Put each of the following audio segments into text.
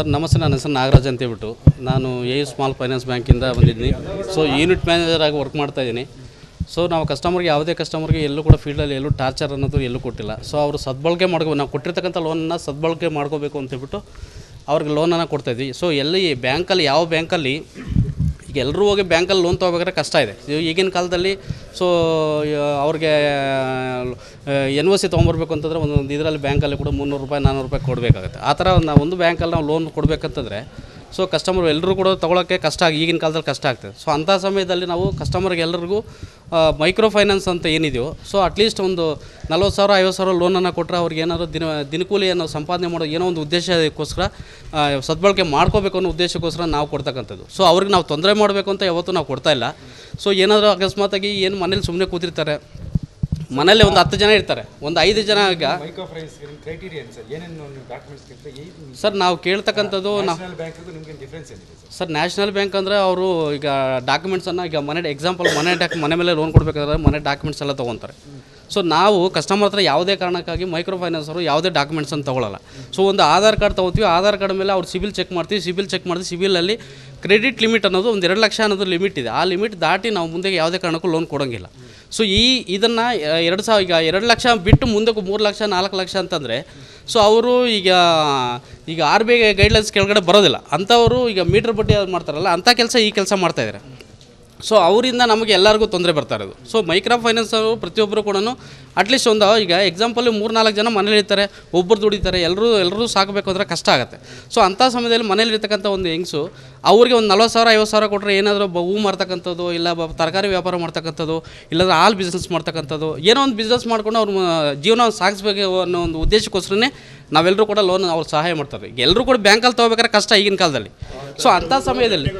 Sir, ನಮಸ್ತೆ, ನನ್ನ ಹೆಸರು ನಾಗರಾಜ್ ಅಂತ ಹೇಳ್ಬಿಟ್ಟು ನಾನು ಎ ಸ್ಮಾಲ್ ಫೈನಾನ್ಸ್ ಬ್ಯಾಂಕಿಂದ ಬಂದಿದ್ದೀನಿ. ಸೊ ಯೂನಿಟ್ ಮ್ಯಾನೇಜರ್ ಆಗಿ ವರ್ಕ್ ಮಾಡ್ತಾ ಇದ್ದೀನಿ. ಸೊ ನಾವು ಕಸ್ಟಮರ್ಗೆ ಯಾವುದೇ ಕಸ್ಟಮರ್ಗೆ ಎಲ್ಲೂ ಕೂಡ ಫೀಲ್ಡಲ್ಲಿ ಎಲ್ಲೂ ಟಾರ್ಚರ್ ಅನ್ನೋದು ಎಲ್ಲೂ ಕೊಟ್ಟಿಲ್ಲ. ಸೊ ಅವರು ಸದ್ಬಳಕೆ ಮಾಡ್ಕೋ, ನಾವು ಕೊಟ್ಟಿರ್ತಕ್ಕಂಥ ಲೋನನ್ನು ಸದ್ಬಳಕೆ ಮಾಡ್ಕೋಬೇಕು ಅಂತೇಳ್ಬಿಟ್ಟು ಅವ್ರಿಗೆ ಲೋನನ್ನು ಕೊಡ್ತಾಯಿದ್ವಿ ಸೊ ಎಲ್ಲಿ ಬ್ಯಾಂಕಲ್ಲಿ ಯಾವ ಬ್ಯಾಂಕಲ್ಲಿ ಈಗ ಎಲ್ಲರೂ ಹೋಗಿ ಬ್ಯಾಂಕಲ್ಲಿ ಲೋನ್ ತೊಗೋಬೇಕಾದ್ರೆ ಕಷ್ಟ ಇದೆ. ಈಗಿನ ಕಾಲದಲ್ಲಿ ಸೊ ಅವ್ರಿಗೆ ಎನ್ ಒ ಸಿ ತೊಗೊಂಬರ್ಬೇಕು ಅಂತಂದರೆ ಒಂದೊಂದು ಇದರಲ್ಲಿ ಬ್ಯಾಂಕಲ್ಲಿ ಕೂಡ ಮುನ್ನೂರು ರೂಪಾಯಿ ನಾನ್ನೂರು ರೂಪಾಯಿ ಕೊಡಬೇಕಾಗುತ್ತೆ. ಆ ಥರ ನಾವು ಒಂದು ಬ್ಯಾಂಕಲ್ಲಿ ನಾವು ಲೋನ್ ಕೊಡಬೇಕಂತಂದರೆ ಸೊ ಕಸ್ಟಮರ್ ಎಲ್ಲರೂ ಕೂಡ ತೊಗೊಳಕ್ಕೆ ಕಷ್ಟ ಆಗಿ, ಈಗಿನ ಕಾಲದಲ್ಲಿ ಕಷ್ಟ ಆಗ್ತದೆ. ಸೊ ಅಂಥ ಸಮಯದಲ್ಲಿ ನಾವು ಕಸ್ಟಮರ್ಗೆ ಎಲ್ಲರಿಗೂ ಮೈಕ್ರೋ ಫೈನಾನ್ಸ್ ಅಂತ ಏನಿದೆಯೋ ಸೊ ಅಟ್ಲೀಸ್ಟ್ ಒಂದು ನಲ್ವತ್ತು ಸಾವಿರ, ಐವತ್ತು ಸಾವಿರ ಲೋನನ್ನು ಕೊಟ್ಟರೆ ಅವ್ರಿಗೆ ಏನಾದರೂ ದಿನ ದಿನಕೂಲಿಯನ್ನು ಸಂಪಾದನೆ ಮಾಡೋ ಏನೋ ಒಂದು ಉದ್ದೇಶಕ್ಕೋಸ್ಕರ ಸದ್ಬಳಕೆ ಮಾಡ್ಕೋಬೇಕು ಅನ್ನೋ ಉದ್ದೇಶಕ್ಕೋಸ್ಕರ ನಾವು ಕೊಡ್ತಕ್ಕಂಥದ್ದು. ಸೊ ಅವ್ರಿಗೆ ನಾವು ತೊಂದರೆ ಮಾಡಬೇಕು ಅಂತ ಯಾವತ್ತೂ ನಾವು ಕೊಡ್ತಾ ಇಲ್ಲ. ಸೊ ಏನಾದರೂ ಅಕಸ್ಮಾತಾಗಿ ಏನು ಮನೇಲಿ ಸುಮ್ಮನೆ ಕೂತಿರ್ತಾರೆ ಮನೇಲಿ ಒಂದು ಹತ್ತು ಜನ ಇರ್ತಾರೆ. ಒಂದು ಐದು ಜನ ಈಗ. ಸರ್? ನಾವು ಕೇಳ್ತಕ್ಕಂಥದ್ದು ಸರ್? ಸರ್ ನ್ಯಾಷನಲ್ ಬ್ಯಾಂಕ್ ಅಂದರೆ ಅವರು ಈಗ ಡಾಕ್ಯುಮೆಂಟ್ಸನ್ನು ಈಗ ಮನೆ ಎಕ್ಸಾಂಪಲ್ ಮನೆ ಡಾಕ್ ಮನೆ ಮೇಲೆ ಲೋನ್ ಕೊಡಬೇಕಾದ್ರೆ ಮನೆ ಡಾಕ್ಯುಮೆಂಟ್ಸ್ ಎಲ್ಲ ತೊಗೊತಾರೆ. ಸೊ ನಾವು ಕಸ್ಟಮರ್ ಹತ್ರ ಯಾವುದೇ ಕಾರಣಕ್ಕಾಗಿ ಮೈಕ್ರೋ ಫೈನಾನ್ಸರು ಯಾವುದೇ ಡಾಕ್ಯುಮೆಂಟ್ಸನ್ನು ತೊಗೊಳಲ್ಲ. ಸೊ ಒಂದು ಆಧಾರ್ ಕಾರ್ಡ್ ತೊಗೋತೀವಿ, ಆಧಾರ್ ಕಾರ್ಡ್ ಮೇಲೆ ಅವ್ರು ಸಿಬಿಲ್ ಚೆಕ್ ಮಾಡ್ತೀವಿ, ಸಿಬಿಲ್ ಚೆಕ್ ಮಾಡ್ತೀವಿ ಸಿಬಿಲಲ್ಲಿ ಕ್ರೆಡಿಟ್ ಲಿಮಿಟ್ ಅನ್ನೋದು ಒಂದು ಎರಡು ಲಕ್ಷ ಅನ್ನೋದು ಲಿಮಿಟ್ ಇದೆ. ಆ ಲಿಮಿಟ್ ದಾಟಿ ನಾವು ಮುಂದೆ ಯಾವುದೇ ಕಾರಣಕ್ಕೂ ಲೋನ್ ಕೊಡೋಂಗಿಲ್ಲ. ಸೊ ಈ ಇದನ್ನು ಎರಡು ಸಾವಿರ, ಈಗ ಎರಡು ಲಕ್ಷ ಬಿಟ್ಟು ಮುಂದಕ್ಕೆ ಮೂರು ಲಕ್ಷ, ನಾಲ್ಕು ಲಕ್ಷ ಅಂತಂದರೆ ಸೊ ಅವರು ಈಗ ಈಗ ಆರ್ ಬಿ ಐ ಗೈಡ್ಲೈನ್ಸ್ ಕೆಳಗಡೆ ಬರೋದಿಲ್ಲ. ಅಂಥವರು ಈಗ ಮೀಟ್ರ್ ಬಡ್ಡಿ ಮಾಡ್ತಾರಲ್ಲ, ಅಂಥ ಕೆಲಸ ಈ ಕೆಲಸ ಮಾಡ್ತಾಯಿದ್ದಾರೆ ಸೊ ಅವರಿಂದ ನಮಗೆ ಎಲ್ಲರಿಗೂ ತೊಂದರೆ ಬರ್ತಾ ಇರೋದು. ಸೊ ಮೈಕ್ರೋ ಫೈನಾನ್ಸ್ ಅವರು ಪ್ರತಿಯೊಬ್ಬರು ಕೂಡ ಅಟ್ಲೀಸ್ಟ್ ಒಂದು, ಈಗ ಎಕ್ಸಾಂಪಲ್ ಮೂರು ನಾಲ್ಕು ಜನ ಮನೇಲಿ ಇರ್ತಾರೆ ಒಬ್ಬರು ದುಡಿತಾರೆ ಎಲ್ಲರೂ ಎಲ್ಲರೂ ಸಾಕಬೇಕು ಅಂದರೆ ಕಷ್ಟ ಆಗುತ್ತೆ. ಸೊ ಅಂಥ ಸಮಯದಲ್ಲಿ ಮನೇಲಿ ಇರ್ತಕ್ಕಂಥ ಒಂದು ಹೆಂಗಸು, ಅವ್ರಿಗೆ ಒಂದು ನಲ್ವತ್ತು ಸಾವಿರ, ಐವತ್ತು ಸಾವಿರ ಕೊಟ್ಟರೆ ಏನಾದರೂ ಹೂ ಮಾರ್ತಕ್ಕಂಥದ್ದು, ಇಲ್ಲ ತರಕಾರಿ ವ್ಯಾಪಾರ ಮಾಡ್ತಕ್ಕಂಥದ್ದು, ಇಲ್ಲಾಂದ್ರೆ ಹಾಲು ಬಿಸ್ನೆಸ್ ಮಾಡ್ತಕ್ಕಂಥದ್ದು, ಏನೋ ಒಂದು ಬಿಸ್ನೆಸ್ ಮಾಡ್ಕೊಂಡು ಅವ್ರ ಜೀವನ ಸಾಗಿಸ್ಬೇಕು ಅನ್ನೋ ಒಂದು ಉದ್ದೇಶಕ್ಕೋಸ್ಕರನೇ ನಾವೆಲ್ಲರೂ ಕೂಡ ಲೋನ್ ಅವ್ರು ಸಹಾಯ ಮಾಡ್ತಾರೆ. ಎಲ್ಲರೂ ಕೂಡ ಬ್ಯಾಂಕಲ್ಲಿ ತೊಗೋಬೇಕಾದ್ರೆ ಕಷ್ಟ ಈಗಿನ ಕಾಲದಲ್ಲಿ. ಸೊ ಅಂಥ ಸಮಯದಲ್ಲಿ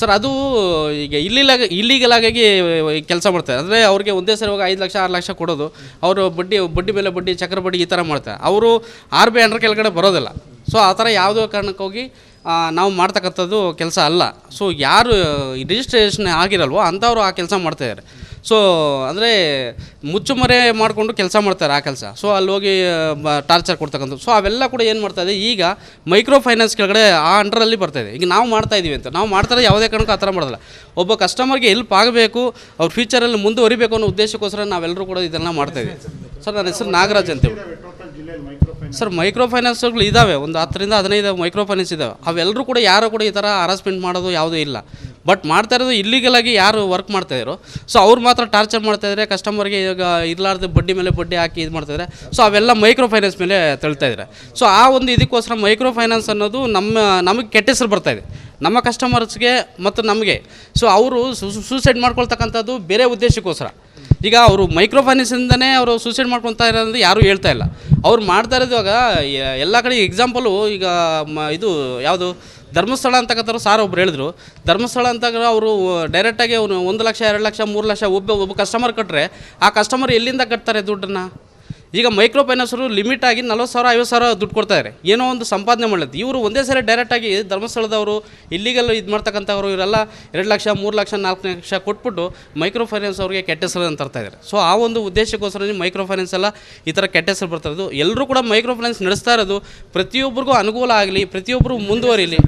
ಸರ್ ಇಲ್ಲ. ಅದು ಈಗ ಇಲ್ಲಿಲಾಗ ಇಲ್ಲಿಗಲ್ ಆಗಿ ಕೆಲಸ ಮಾಡ್ತಾರೆ. ಅಂದರೆ ಅವ್ರಿಗೆ ಒಂದೇ ಸರಿ ಹೋಗಿ ಐದು ಲಕ್ಷ, ಆರು ಲಕ್ಷ ಕೊಡೋದು. ಅವರು ಬಡ್ಡಿ ಬಡ್ಡಿ ಮೇಲೆ ಬಡ್ಡಿ, ಚಕ್ರ ಬಡ್ಡಿ ಈ ಥರ ಮಾಡ್ತಾರೆ. ಅವರು ಆರ್ ಬಿ ಐ ಕೆಳಗಡೆ ಬರೋದಿಲ್ಲ. ಸೊ ಆ ಥರ ಯಾವುದೋ ಕಾರಣಕ್ಕೆ ಹೋಗಿ ನಾವು ಮಾಡ್ತಕ್ಕಂಥದ್ದು ಕೆಲಸ ಅಲ್ಲ. ಸೊ ಯಾರು ರಿಜಿಸ್ಟ್ರೇಷನ್ ಆಗಿರಲ್ವೋ, ಅಂಥವ್ರು ಆ ಕೆಲಸ ಮಾಡ್ತಾಯಿದ್ದಾರೆ ಸೊ ಅಂದರೆ ಮುಚ್ಚುಮರೆ ಮಾಡಿಕೊಂಡು ಕೆಲಸ ಮಾಡ್ತಾರೆ ಆ ಕೆಲಸ. ಸೊ ಅಲ್ಲಿ ಹೋಗಿ ಟಾರ್ಚರ್ ಕೊಡ್ತಕ್ಕಂಥದ್ದು. ಸೊ ಅವೆಲ್ಲ ಕೂಡ ಏನು ಮಾಡ್ತಾಯಿದೆ ಈಗ ಮೈಕ್ರೋ ಫೈನಾನ್ಸ್ ಕೆಳಗಡೆ ಆ ಅಂಡರಲ್ಲಿ ಬರ್ತಾಯಿದೆ ಈಗ ನಾವು ಮಾಡ್ತಾ ಇದ್ದೀವಿ ಅಂತ. ನಾವು ಮಾಡ್ತಾರೆ ಯಾವುದೇ ಕಾರಣಕ್ಕೂ ಆ ಥರ ಮಾಡೋದಿಲ್ಲ. ಒಬ್ಬ ಕಸ್ಟಮರ್ಗೆ ಹೆಲ್ಪ್ ಆಗಬೇಕು, ಅವ್ರ ಫ್ಯೂಚರಲ್ಲಿ ಮುಂದುವರಿಬೇಕು ಅನ್ನೋ ಉದ್ದೇಶಕ್ಕೋಸ್ಕರ ನಾವೆಲ್ಲರೂ ಕೂಡ ಇದನ್ನು ಮಾಡ್ತಾಯಿದ್ದೀವಿ ಸರ್, ನನ್ನ ಹೆಸರು ನಾಗರಾಜ್ ಅಂತೇಳಿ. ಸರ್ ಮೈಕ್ರೋ ಫೈನಾನ್ಸ್ಗಳು ಇದ್ದಾವೆ ಒಂದು ಹತ್ತರಿಂದ ಹದಿನೈದು ಮೈಕ್ರೋ ಫೈನಾನ್ಸ್ ಇದ್ದಾವೆ ಅವೆಲ್ಲರೂ ಕೂಡ ಯಾರು ಕೂಡ ಈ ಥರ ಹರಾಸ್ಮೆಂಟ್ ಮಾಡೋದು ಯಾವುದೂ ಇಲ್ಲ. ಬಟ್ ಮಾಡ್ತಾ ಇರೋದು ಇಲ್ಲಿಗಲ್ ಆಗಿ ಯಾರು ವರ್ಕ್ ಮಾಡ್ತಾ ಇದ್ರು. ಸೊ ಅವ್ರು ಮಾತ್ರ ಟಾರ್ಚರ್ ಮಾಡ್ತಾ ಇದ್ದಾರೆ ಕಸ್ಟಮರ್ಗೆ ಈಗ ಇರಲಾರ್ದೆ ಬಡ್ಡಿ ಮೇಲೆ ಬಡ್ಡಿ ಹಾಕಿ ಇದು ಮಾಡ್ತಾ ಇದ್ದಾರೆ ಸೊ ಅವೆಲ್ಲ ಮೈಕ್ರೋ ಫೈನಾನ್ಸ್ ಮೇಲೆ ತಳ್ತಾ ಇದ್ದಾರೆ ಸೊ ಆ ಒಂದು ಇದಕ್ಕೋಸ್ಕರ ಮೈಕ್ರೋ ಫೈನಾನ್ಸ್ ಅನ್ನೋದು ನಮ್ಮ, ನಮಗೆ ಕೆಟ್ಟ ಹೆಸರು ಬರ್ತಾ ಇದೆ. ನಮ್ಮ ಕಸ್ಟಮರ್ಸ್ಗೆ ಮತ್ತು ನಮಗೆ. ಸೊ ಅವರು ಸೂಸೈಡ್ ಮಾಡ್ಕೊಳ್ತಕ್ಕಂಥದ್ದು ಬೇರೆ ಉದ್ದೇಶಕ್ಕೋಸ್ಕರ. ಈಗ ಅವರು ಮೈಕ್ರೋ ಫೈನಾನ್ಸಿಂದನೇ ಅವರು ಸೂಸೈಡ್ ಮಾಡ್ಕೊತಾ ಇರೋದು ಯಾರೂ ಹೇಳ್ತಾ ಇಲ್ಲ. ಅವ್ರು ಮಾಡ್ತಾ ಇರೋದಿವಾಗ ಇವಾಗ ಎಲ್ಲ ಕಡೆ ಎಕ್ಸಾಂಪಲು ಈಗ ಮ, ಇದು ಯಾವುದು, ಧರ್ಮಸ್ಥಳ ಅಂತಕ್ಕಂಥವ್ರು ಸಾರ್ ಒಬ್ರು ಹೇಳಿದ್ರು. ಧರ್ಮಸ್ಥಳ ಅಂತ ಅವರು ಡೈರೆಕ್ಟಾಗಿ ಅವನು ಒಂದು ಲಕ್ಷ, ಎರಡು ಲಕ್ಷ, ಮೂರು ಲಕ್ಷ ಒಬ್ಬ ಒಬ್ಬ ಕಸ್ಟಮರ್ ಕಟ್ಟರೆ ಆ ಕಸ್ಟಮರ್ ಎಲ್ಲಿಂದ ಕಟ್ತಾರೆ ದುಡ್ಡನ್ನು? ಈಗ ಮೈಕ್ರೋ ಫೈನಾನ್ಸರು ಲಿಮಿಟ್ ಆಗಿ ನಲ್ವತ್ತು ಸಾವಿರ, ಐವತ್ತು ಸಾವಿರ ದುಡ್ಡು ಕೊಡ್ತಾ ಇದ್ದಾರೆ ಏನೋ ಒಂದು ಸಂಪಾದನೆ ಮಾಡಿದ್ದು ಇವರು ಒಂದೇ ಸರಿ ಡೈರೆಕ್ಟಾಗಿ ಧರ್ಮಸ್ಥಳದವರು ಇಲ್ಲಿಗೆಲ್ಲ ಇದು ಮಾಡ್ತಕ್ಕಂಥವ್ರು, ಇವರೆಲ್ಲ ಎರಡು ಲಕ್ಷ, ಮೂರು ಲಕ್ಷ, ನಾಲ್ಕು ಲಕ್ಷ ಕೊಟ್ಬಿಟ್ಟು ಮೈಕ್ರೋ ಫೈನಾನ್ಸ್ ಅವ್ರಿಗೆ ಕೆಟ್ಟ ಹೆಸರು ಅಂತ ತರ್ತಾ ಇದ್ದಾರೆ ಸೊ ಆ ಒಂದು ಉದ್ದೇಶಕ್ಕೋಸ್ಕರ ಮೈಕ್ರೋ ಫೈನಾನ್ಸ್ ಎಲ್ಲ ಈ ಥರ ಕೆಟ್ಟ ಬರ್ತಾ ಇರೋದು. ಎಲ್ಲರೂ ಕೂಡ ಮೈಕ್ರೋ ಫೈನಾನ್ಸ್ ನಡೆಸ್ತಾ ಇರೋದು ಪ್ರತಿಯೊಬ್ಬರಿಗೂ ಅನುಕೂಲ ಆಗಲಿ, ಪ್ರತಿಯೊಬ್ಬರು ಮುಂದುವರಿಲಿ.